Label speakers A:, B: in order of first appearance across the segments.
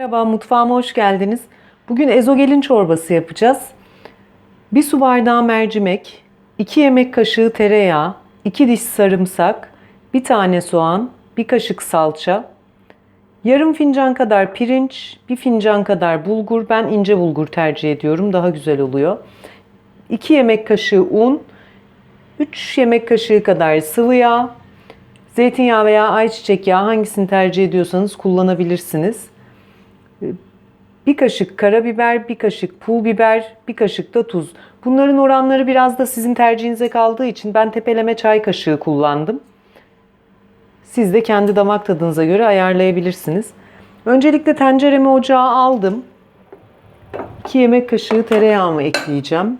A: Merhaba, mutfağıma hoş geldiniz. Bugün ezogelin çorbası yapacağız. Bir su bardağı mercimek, 2 yemek kaşığı tereyağı, 2 diş sarımsak, bir tane soğan, bir kaşık salça, yarım fincan kadar pirinç, bir fincan kadar bulgur. Ben ince bulgur tercih ediyorum, daha güzel oluyor. 2 yemek kaşığı un, 3 yemek kaşığı kadar sıvı yağ, zeytinyağı veya ayçiçek yağı hangisini tercih ediyorsanız kullanabilirsiniz. Bir kaşık karabiber, bir kaşık pul biber, bir kaşık da tuz. Bunların oranları biraz da sizin tercihinize kaldığı için ben tepeleme çay kaşığı kullandım. Siz de kendi damak tadınıza göre ayarlayabilirsiniz. Öncelikle tenceremi ocağa aldım. 2 yemek kaşığı tereyağımı ekleyeceğim.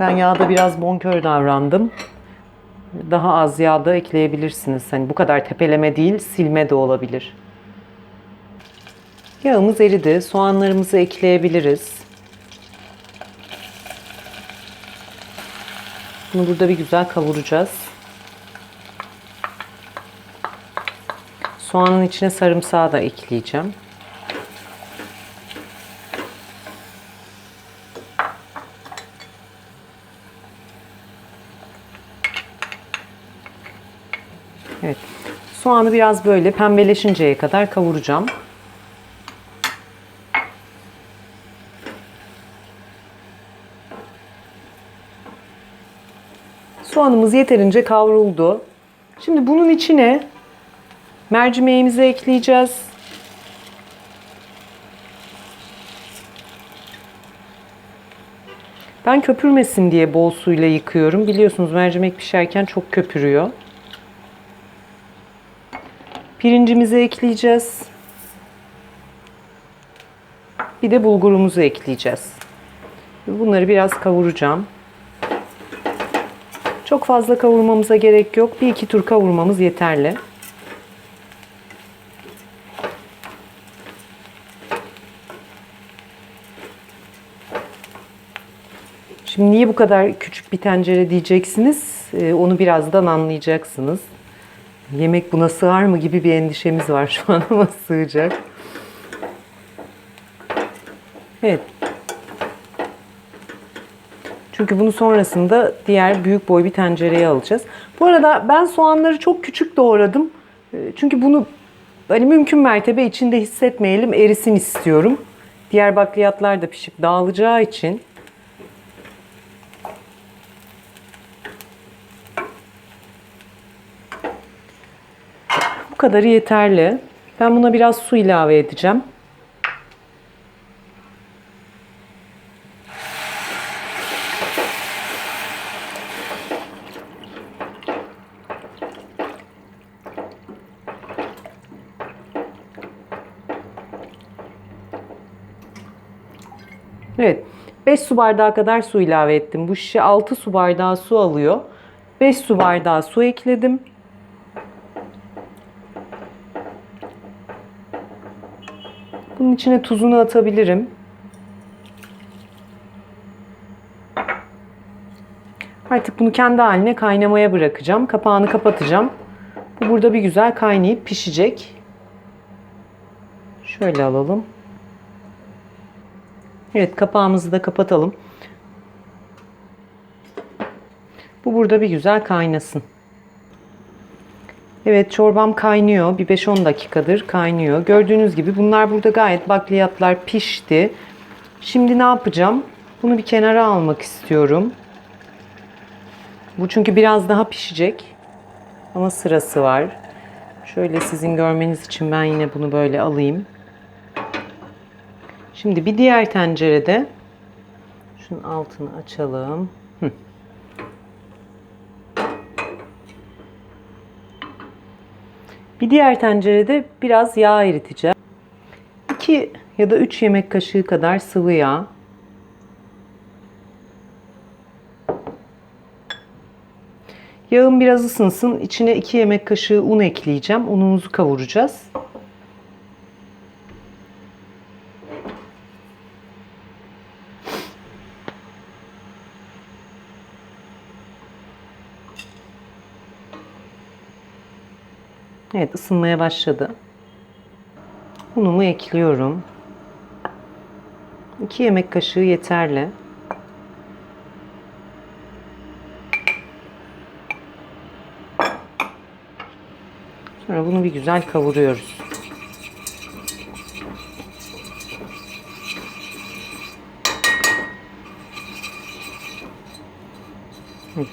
A: Ben yağda biraz bonkör davrandım. Daha az yağ da ekleyebilirsiniz. Hani bu kadar tepeleme değil, silme de olabilir. Yağımız eridi. Soğanlarımızı ekleyebiliriz. Bunu burada bir güzel kavuracağız. Soğanın içine sarımsağı da ekleyeceğim. Evet. Soğanı biraz böyle pembeleşinceye kadar kavuracağım. Soğanımız yeterince kavruldu. Şimdi bunun içine mercimeğimizi ekleyeceğiz. Ben köpürmesin diye bol suyla yıkıyorum. Biliyorsunuz mercimek pişerken çok köpürüyor. Pirincimizi ekleyeceğiz. Bir de bulgurumuzu ekleyeceğiz. Bunları biraz kavuracağım. Çok fazla kavurmamıza gerek yok. Bir iki tur kavurmamız yeterli. Şimdi niye bu kadar küçük bir tencere diyeceksiniz? Ee, onu birazdan anlayacaksınız. Yemek buna sığar mı gibi bir endişemiz var şu an ama sığacak. Evet. Çünkü bunu sonrasında diğer büyük boy bir tencereye alacağız. Bu arada ben soğanları çok küçük doğradım. Ee, Çünkü bunu hani mümkün mertebe içinde hissetmeyelim, erisin istiyorum. Diğer bakliyatlar da pişip dağılacağı için. Kadarı yeterli. Ben buna biraz su ilave edeceğim. Evet. 5 su bardağı kadar su ilave ettim. Bu şişe 6 su bardağı su alıyor. 5 su bardağı su ekledim. Bunun içine tuzunu atabilirim. Artık bunu kendi haline kaynamaya bırakacağım. Kapağını kapatacağım. Bu burada bir güzel kaynayıp pişecek. Şöyle alalım. Evet kapağımızı da kapatalım. Bu burada bir güzel kaynasın. Evet çorbam kaynıyor. Bir 5-10 dakikadır kaynıyor. Gördüğünüz gibi bunlar burada gayet bakliyatlar pişti. Şimdi ne yapacağım? Bunu bir kenara almak istiyorum. Bu çünkü biraz daha pişecek. Ama sırası var. Şöyle sizin görmeniz için ben yine bunu böyle alayım. Şimdi bir diğer tencerede şunun altını açalım. Bir diğer tencerede biraz yağ eriteceğim. 2 ya da 3 yemek kaşığı kadar sıvı yağ. Yağım biraz ısınsın. İçine 2 yemek kaşığı un ekleyeceğim. Unumuzu kavuracağız. Evet ısınmaya başladı. Unumu ekliyorum. 2 yemek kaşığı yeterli. Sonra bunu bir güzel kavuruyoruz.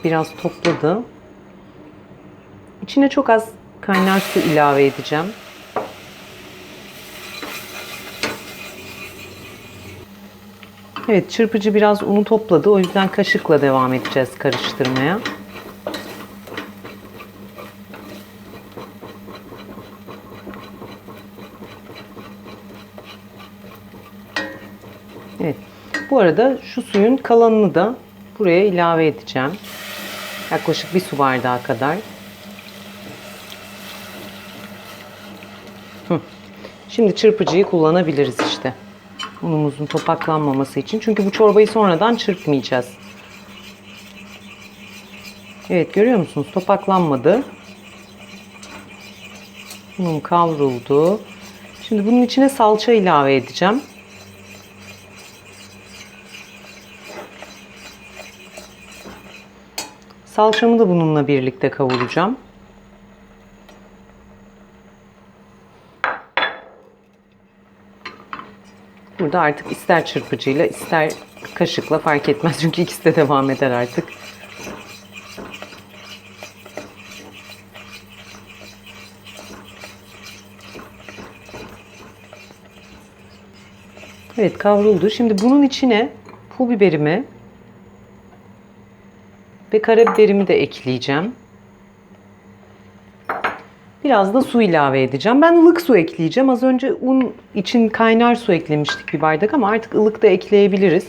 A: Biraz topladı. İçine çok az kaynar su ilave edeceğim. Evet çırpıcı biraz unu topladı. O yüzden kaşıkla devam edeceğiz karıştırmaya. Evet. Bu arada şu suyun kalanını da buraya ilave edeceğim. Yaklaşık bir su bardağı kadar. Şimdi çırpıcıyı kullanabiliriz işte. Unumuzun topaklanmaması için. Çünkü bu çorbayı sonradan çırpmayacağız. Evet görüyor musunuz? Topaklanmadı. Unum kavruldu. Şimdi bunun içine salça ilave edeceğim. Salçamı da bununla birlikte kavuracağım. Burada artık ister çırpıcıyla ister kaşıkla fark etmez. Çünkü ikisi de devam eder artık. Evet kavruldu. Şimdi bunun içine pul biberimi ve karabiberimi de ekleyeceğim. Biraz da su ilave edeceğim. Ben ılık su ekleyeceğim. Az önce un için kaynar su eklemiştik bir bardak ama artık ılık da ekleyebiliriz.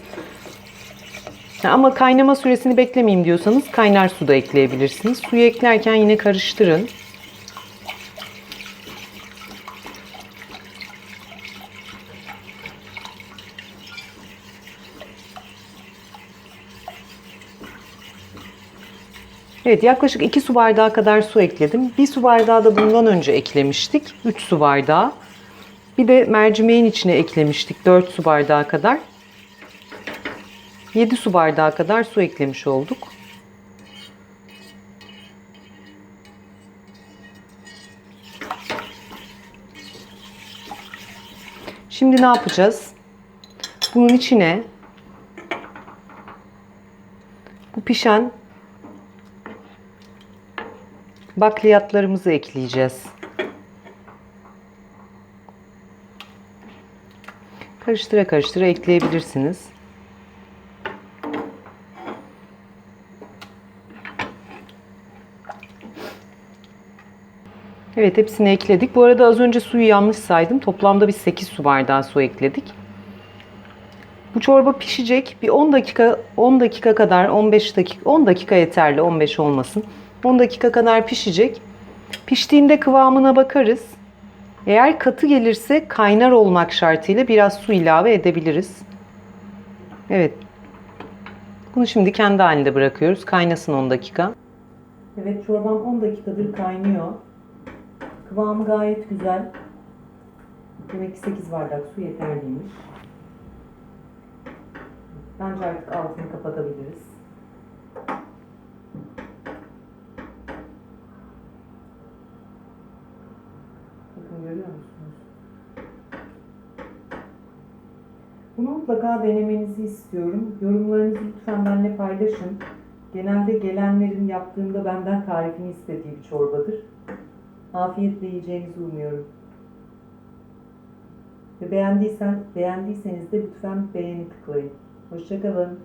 A: Ama kaynama süresini beklemeyeyim diyorsanız kaynar su da ekleyebilirsiniz. Suyu eklerken yine karıştırın. Evet yaklaşık 2 su bardağı kadar su ekledim. 1 su bardağı da bundan önce eklemiştik. 3 su bardağı. Bir de mercimeğin içine eklemiştik 4 su bardağı kadar. 7 su bardağı kadar su eklemiş olduk. Şimdi ne yapacağız? Bunun içine bu pişen bakliyatlarımızı ekleyeceğiz. Karıştıra karıştıra ekleyebilirsiniz. Evet hepsini ekledik. Bu arada az önce suyu yanlış saydım. Toplamda biz 8 su bardağı su ekledik. Bu çorba pişecek. Bir 10 dakika 10 dakika kadar 15 dakika 10 dakika yeterli 15 olmasın. 10 dakika kadar pişecek. Piştiğinde kıvamına bakarız. Eğer katı gelirse kaynar olmak şartıyla biraz su ilave edebiliriz. Evet. Bunu şimdi kendi halinde bırakıyoruz. Kaynasın 10 dakika. Evet çorbam 10 dakikadır kaynıyor. Kıvamı gayet güzel. Demek ki 8 bardak su yeterliymiş. Bence artık altını kapatabiliriz. Bakın görüyor musunuz? Bunu mutlaka denemenizi istiyorum. Yorumlarınızı lütfen benimle paylaşın. Genelde gelenlerin yaptığında benden tarifini istediği bir çorbadır. Afiyetle yiyeceğinizi umuyorum. Ve beğendiysen, beğendiyseniz de lütfen beğeni tıklayın. Hoşçakalın.